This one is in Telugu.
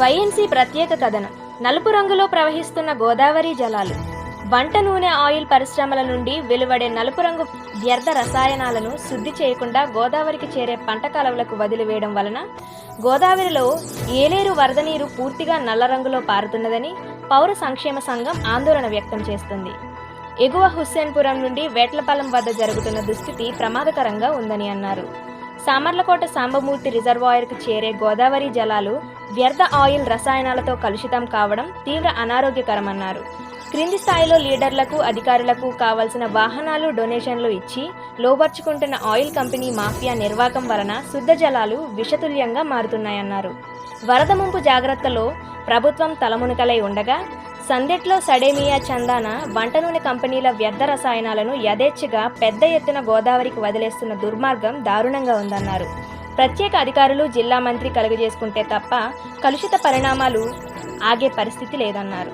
వైఎన్సీ ప్రత్యేక కథనం. నలుపు రంగులో ప్రవహిస్తున్న గోదావరి జలాలు. వంట నూనె ఆయిల్ పరిశ్రమల నుండి వెలువడే నలుపు రంగు వ్యర్థ రసాయనాలను శుద్ధి చేయకుండా గోదావరికి చేరే పంట కాలువలకు వదిలివేయడం వలన గోదావరిలో ఏలేరు వరద నీరు పూర్తిగా నల్ల రంగులో పారుతున్నదని పౌర సంక్షేమ సంఘం ఆందోళన వ్యక్తం చేస్తుంది. ఎగువ హుస్సేన్పురం నుండి వేట్లపాలెం వద్ద జరుగుతున్న దుస్థితి ప్రమాదకరంగా ఉందని అన్నారు. సామర్లకోట సాంబమూర్తి రిజర్వాయర్కు చేరే గోదావరి జలాలు వ్యర్థ ఆయిల్ రసాయనాలతో కలుషితం కావడం తీవ్ర అనారోగ్యకరమన్నారు. క్రింది స్థాయిలో లీడర్లకు అధికారులకు కావలసిన వాహనాలు డొనేషన్లు ఇచ్చి లోబర్చుకుంటున్న ఆయిల్ కంపెనీ మాఫియా నిర్వాకం వలన శుద్ధ జలాలు విషతుల్యంగా మారుతున్నాయన్నారు. వరద ముంపు జాగ్రత్తలో ప్రభుత్వం తలమునకలై ఉండగా సందెట్లో సడేమియా చందాన వంట నూనె కంపెనీల వ్యర్థ రసాయనాలను యథేచ్ఛగా పెద్ద ఎత్తున గోదావరికి వదిలేస్తున్న దుర్మార్గం దారుణంగా ఉందన్నారు. ప్రత్యేక అధికారులు జిల్లా మంత్రి కలుగజేసుకుంటే తప్ప కలుషిత పరిణామాలు ఆగే పరిస్థితి లేదన్నారు.